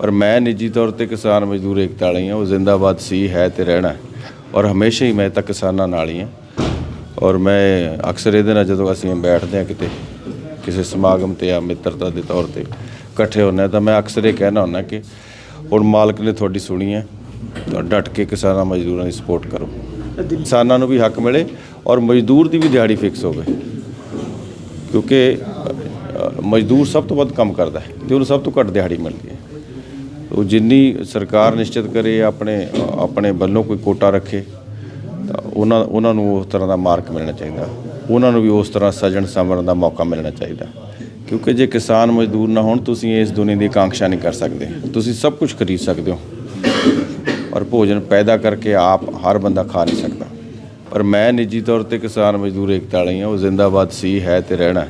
ਪਰ ਮੈਂ ਨਿੱਜੀ ਤੌਰ ਤੇ ਕਿਸਾਨ ਮਜ਼ਦੂਰ ਏਕਤਾ ਵਾਲੀ ਹਾਂ, ਉਹ ਜ਼ਿੰਦਾਬਾਦ ਸੀ, ਹੈ ਤੇ ਰਹਿਣਾ ਔਰ ਹਮੇਸ਼ਾ ਹੀ ਮੈਂ ਤਾਂ ਕਿਸਾਨਾਂ ਨਾਲ ਹੀ ਹਾਂ। ਔਰ ਮੈਂ ਅਕਸਰ ਇਹਦੇ ਨਾਲ ਜਦੋਂ ਅਸੀਂ ਬੈਠਦੇ ਹਾਂ ਕਿਤੇ, ਕਿਸੇ ਸਮਾਗਮ ਤੇ ਆ ਮਿੱਤਰਤਾ ਦੇ ਤੌਰ ਤੇ ਇਕੱਠੇ ਹੁੰਦੇ ਹਾਂ, ਤਾਂ ਮੈਂ ਅਕਸਰ ਇਹ ਕਹਿਣਾ ਹੁੰਦਾ ਕਿ ਹੁਣ ਮਾਲਕ ਨੇ ਤੁਹਾਡੀ ਸੁਣੀ ਹੈ, ਤਾਂ ਡਟ ਕੇ ਕਿਸਾਨਾਂ ਮਜ਼ਦੂਰਾਂ ਦੀ ਸਪੋਰਟ ਕਰੋ। ਕਿਸਾਨਾਂ ਨੂੰ ਵੀ ਹੱਕ ਮਿਲੇ ਔਰ ਮਜ਼ਦੂਰ ਦੀ ਵੀ ਦਿਹਾੜੀ ਫਿਕਸ ਹੋਵੇ। ਕਿਉਂਕਿ ਮਜ਼ਦੂਰ ਸਭ ਤੋਂ ਵੱਧ ਕੰਮ ਕਰਦਾ ਹੈ ਤੇ ਉਹਨੂੰ ਸਭ ਤੋਂ ਘੱਟ ਦਿਹਾੜੀ ਮਿਲਦੀ ਹੈ। ਉਹ ਜਿੰਨੀ ਸਰਕਾਰ ਨਿਸ਼ਚਿਤ ਕਰੇ, ਆਪਣੇ ਆਪਣੇ ਵੱਲੋਂ ਕੋਈ ਕੋਟਾ ਰੱਖੇ, ਤਾਂ ਉਹਨਾਂ ਉਹਨਾਂ ਨੂੰ ਉਸ ਤਰ੍ਹਾਂ ਦਾ ਮਾਰਕ ਮਿਲਣਾ ਚਾਹੀਦਾ। ਉਹਨਾਂ ਨੂੰ ਵੀ ਉਸ ਤਰ੍ਹਾਂ ਸਜਣ ਸਮਰਨ ਦਾ ਮੌਕਾ ਮਿਲਣਾ ਚਾਹੀਦਾ। ਕਿਉਂਕਿ ਜੇ ਕਿਸਾਨ ਮਜ਼ਦੂਰ ਨਾ ਹੋਣ, ਤੁਸੀਂ ਇਸ ਦੁਨੀਆ ਦੀ ਆਕਾਂक्षा ਨਹੀਂ ਕਰ ਸਕਦੇ। ਤੁਸੀਂ ਸਭ ਕੁਝ ਖਰੀਦ ਸਕਦੇ ਹੋ। ਔਰ ਭੋਜਨ ਪੈਦਾ ਕਰਕੇ ਆਪ ਹਰ ਬੰਦਾ ਖਾ ਨਹੀਂ ਸਕਦਾ। ਪਰ ਮੈਂ ਨਿੱਜੀ ਤੌਰ ਤੇ ਕਿਸਾਨ ਮਜ਼ਦੂਰ ਏਕਤਾ ਵਾਲੀ ਹਾਂ। ਉਹ ਜ਼ਿੰਦਾਬਾਦ ਸੀ, ਹੈ ਤੇ ਰਹਿਣਾ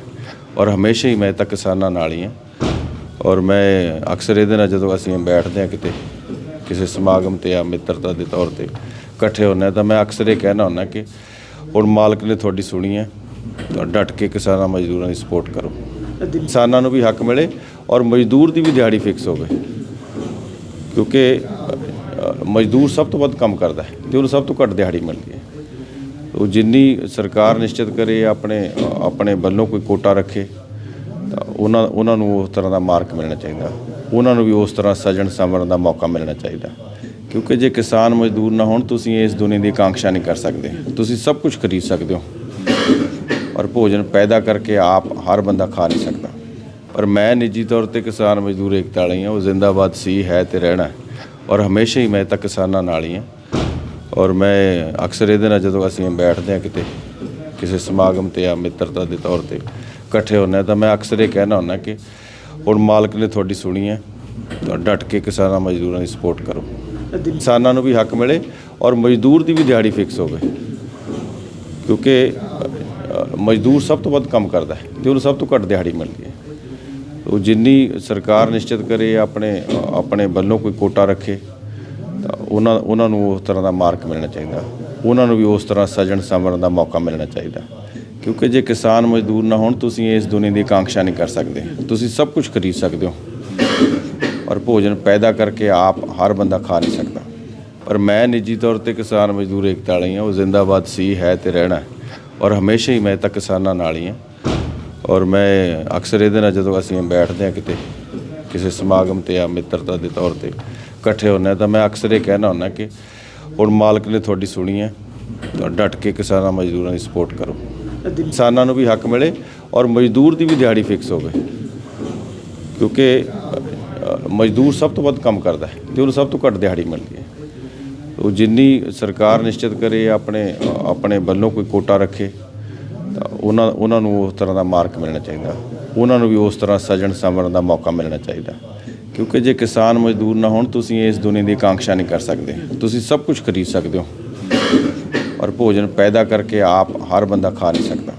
ਔਰ ਹਮੇਸ਼ਾ ਹੀ ਮੈਂ ਤਾਂ ਕਿਸਾਨਾਂ ਨਾਲ ਹੀ ਹਾਂ। ਔਰ ਮੈਂ ਅਕਸਰ ਇਹਦੇ ਨਾਲ ਜਦੋਂ ਅਸੀਂ ਬੈਠਦੇ ਹਾਂ ਕਿਤੇ, ਕਿਸੇ ਸਮਾਗਮ ਤੇ ਆ ਮਿੱਤਰਤਾ ਦੇ ਤੌਰ ਤੇ ਇਕੱਠੇ ਹੁੰਦੇ ਹਾਂ ਤਾਂ ਮੈਂ ਅਕਸਰ ਇਹ ਕਹਿਣਾ ਹੁੰਦਾ ਕਿ ਹੁਣ ਮਾਲਕ ਨੇ ਤੁਹਾਡੀ ਸੁਣੀ ਹੈ, ਤਾਂ ਡਟ ਕੇ ਕਿਸਾਨਾਂ ਮਜ਼ਦੂਰਾਂ ਦੀ ਸਪੋਰਟ ਕਰੋ। ਕਿਸਾਨਾਂ ਨੂੰ ਵੀ ਹੱਕ ਮਿਲੇ ਔਰ ਮਜ਼ਦੂਰ ਦੀ ਵੀ ਦਿਹਾੜੀ ਫਿਕਸ ਹੋਵੇ। ਕਿਉਂਕਿ ਮਜ਼ਦੂਰ ਸਭ ਤੋਂ ਵੱਧ ਕੰਮ ਕਰਦਾ ਹੈ ਤੇ ਉਹਨੂੰ ਸਭ ਤੋਂ ਘੱਟ ਦਿਹਾੜੀ ਮਿਲਦੀ ਹੈ। ਉਹ ਜਿੰਨੀ ਸਰਕਾਰ ਨਿਸ਼ਚਿਤ ਕਰੇ, ਆਪਣੇ ਆਪਣੇ ਵੱਲੋਂ ਕੋਈ ਕੋਟਾ ਰੱਖੇ ਤਾਂ ਉਹਨਾਂ ਉਹਨਾਂ ਨੂੰ ਉਸ ਤਰ੍ਹਾਂ ਦਾ ਮਾਰਕ ਮਿਲਣਾ ਚਾਹੀਦਾ। ਉਹਨਾਂ ਨੂੰ ਵੀ ਉਸ ਤਰ੍ਹਾਂ ਸਜਣ ਸਮਰਨ ਦਾ ਮੌਕਾ ਮਿਲਣਾ ਚਾਹੀਦਾ। ਕਿਉਂਕਿ ਜੇ ਕਿਸਾਨ ਮਜ਼ਦੂਰ ਨਾ ਹੋਣ, ਤੁਸੀਂ ਇਸ ਦੁਨੀਆ ਦੀ ਆਕਾਂक्षा ਨਹੀਂ ਕਰ ਸਕਦੇ। ਤੁਸੀਂ ਸਭ ਕੁਝ ਖਰੀਦ ਸਕਦੇ ਹੋ। ਔਰ ਭੋਜਨ ਪੈਦਾ ਕਰਕੇ ਆਪ ਹਰ ਬੰਦਾ ਖਾ ਨਹੀਂ ਸਕਦਾ। ਪਰ ਮੈਂ ਨਿੱਜੀ ਤੌਰ ਤੇ ਕਿਸਾਨ ਮਜ਼ਦੂਰ ਏਕਤਾ ਵਾਲੀ ਹਾਂ। ਉਹ ਜ਼ਿੰਦਾਬਾਦ ਸੀ, ਹੈ ਤੇ ਰਹਿਣਾ ਔਰ ਹਮੇਸ਼ਾ ਹੀ ਮੈਂ ਤਾਂ ਕਿਸਾਨਾਂ ਨਾਲ ਹੀ ਹਾਂ। ਔਰ ਮੈਂ ਅਕਸਰ ਇਹਦੇ ਨਾਲ ਜਦੋਂ ਅਸੀਂ ਬੈਠਦੇ ਹਾਂ ਕਿਤੇ ਕਿਸੇ ਸਮਾਗਮ ਤੇ ਆ ਮਿੱਤਰਤਾ ਦੇ ਤੌਰ ਤੇ ਇਕੱਠੇ ਹੁੰਦੇ ਹਾਂ, ਤਾਂ ਮੈਂ ਅਕਸਰ ਇਹ ਕਹਿਣਾ ਹੁੰਦਾ ਕਿ ਹੁਣ ਮਾਲਕ ਨੇ ਤੁਹਾਡੀ ਸੁਣੀ ਹੈ, ਤਾਂ ਡਟ ਕੇ ਕਿਸਾਨਾਂ, ਮਜ਼ਦੂਰਾਂ ਦੀ ਸਪੋਰਟ ਕਰੋ। ਕਿਸਾਨਾਂ ਨੂੰ ਵੀ ਹੱਕ ਮਿਲੇ ਔਰ ਮਜ਼ਦੂਰ ਦੀ ਵੀ ਦਿਹਾੜੀ ਫਿਕਸ ਹੋਵੇ। ਕਿਉਂਕਿ ਮਜ਼ਦੂਰ ਸਭ ਤੋਂ ਵੱਧ ਕੰਮ ਕਰਦਾ ਹੈ ਤੇ ਉਹਨੂੰ ਸਭ ਤੋਂ ਘੱਟ ਦਿਹਾੜੀ ਮਿਲਦੀ ਹੈ। ਉਹ ਜਿੰਨੀ ਸਰਕਾਰ ਨਿਸ਼ਚਿਤ ਕਰੇ, ਆਪਣੇ ਆਪਣੇ ਵੱਲੋਂ ਕੋਈ ਕੋਟਾ ਰੱਖੇ, ਤਾਂ ਉਹਨਾਂ ਉਹਨਾਂ ਨੂੰ ਉਸ ਤਰ੍ਹਾਂ ਦਾ ਮਾਰਕ ਮਿਲਣਾ ਚਾਹੀਦਾ। ਉਹਨਾਂ ਨੂੰ ਵੀ ਉਸ ਤਰ੍ਹਾਂ ਸਜਣ ਸਮਰਨ ਦਾ ਮੌਕਾ ਮਿਲਣਾ ਚਾਹੀਦਾ। ਕਿਉਂਕਿ ਜੇ ਕਿਸਾਨ ਮਜ਼ਦੂਰ ਨਾ ਹੋਣ, ਤੁਸੀਂ ਇਸ ਦੁਨੀਆ ਦੀ ਆਕਾਂक्षा ਨਹੀਂ ਕਰ ਸਕਦੇ। ਤੁਸੀਂ ਸਭ ਕੁਝ ਖਰੀਦ ਸਕਦੇ ਹੋ। ਔਰ ਭੋਜਨ ਪੈਦਾ ਕਰਕੇ ਆਪ ਹਰ ਬੰਦਾ ਖਾ ਨਹੀਂ ਸਕਦਾ। ਪਰ ਮੈਂ ਨਿੱਜੀ ਤੌਰ ਤੇ ਕਿਸਾਨ ਮਜ਼ਦੂਰ ਏਕਤਾ ਵਾਲੀ ਹਾਂ। ਉਹ ਜ਼ਿੰਦਾਬਾਦ ਸੀ ਹੈ ਤੇ ਰਹਿਣਾ ਔਰ ਹਮੇਸ਼ਾ ਹੀ ਮੈਂ ਤਾਂ ਕਿਸਾਨਾਂ ਨਾਲ ਹੀ ਹਾਂ। ਔਰ ਮੈਂ ਅਕਸਰ ਇਹਦੇ ਨਾਲ ਜਦੋਂ ਅਸੀਂ ਬੈਠਦੇ ਹਾਂ ਕਿਤੇ, ਕਿਸੇ ਸਮਾਗਮ ਤੇ ਆ ਮਿੱਤਰਤਾ ਦੇ ਤੌਰ ਤੇ ਇਕੱਠੇ ਹੁੰਦੇ ਹਾਂ, ਤਾਂ ਮੈਂ ਅਕਸਰ ਇਹ ਕਹਿਣਾ ਹੁੰਦਾ ਕਿ ਹੁਣ ਮਾਲਕ ਨੇ ਤੁਹਾਡੀ ਸੁਣੀ ਹੈ। ਤਾਂ ਡਟ ਕੇ ਕਿਸਾਨਾਂ ਮਜ਼ਦੂਰਾਂ ਦੀ ਸਪੋਰਟ ਕਰੋ। ਕਿਸਾਨਾਂ ਨੂੰ ਵੀ ਹੱਕ ਮਿਲੇ ਔਰ ਮਜ਼ਦੂਰ ਦੀ ਵੀ ਦਿਹਾੜੀ ਫਿਕਸ ਹੋਵੇ। ਕਿਉਂਕਿ ਮਜ਼ਦੂਰ ਸਭ ਤੋਂ ਵੱਧ ਕੰਮ ਕਰਦਾ ਹੈ ਤੇ ਉਹਨੂੰ ਸਭ ਤੋਂ ਘੱਟ ਦਿਹਾੜੀ ਮਿਲਦੀ ਹੈ। ਉਹ ਜਿੰਨੀ ਸਰਕਾਰ ਨਿਸ਼ਚਿਤ ਕਰੇ, ਆਪਣੇ ਆਪਣੇ ਵੱਲੋਂ ਕੋਈ ਕੋਟਾ ਰੱਖੇ, ਤਾਂ ਉਹਨਾਂ ਉਹਨਾਂ ਨੂੰ ਉਸ ਤਰ੍ਹਾਂ ਦਾ ਮਾਰਕ ਮਿਲਣਾ ਚਾਹੀਦਾ। ਉਹਨਾਂ ਨੂੰ ਵੀ ਉਸ ਤਰ੍ਹਾਂ ਸਜਣ ਸਮਰਨ ਦਾ ਮੌਕਾ ਮਿਲਣਾ ਚਾਹੀਦਾ। ਕਿਉਂਕਿ ਜੇ ਕਿਸਾਨ ਮਜ਼ਦੂਰ ਨਾ ਹੋਣ, ਤੁਸੀਂ ਇਸ ਦੁਨੀਆ ਦੀ ਆਕਾਂक्षा ਨਹੀਂ ਕਰ ਸਕਦੇ। ਤੁਸੀਂ ਸਭ ਕੁਝ ਖਰੀਦ ਸਕਦੇ ਹੋ। ਔਰ ਭੋਜਨ ਪੈਦਾ ਕਰਕੇ ਆਪ ਹਰ ਬੰਦਾ ਖਾ ਨਹੀਂ ਸਕਦਾ।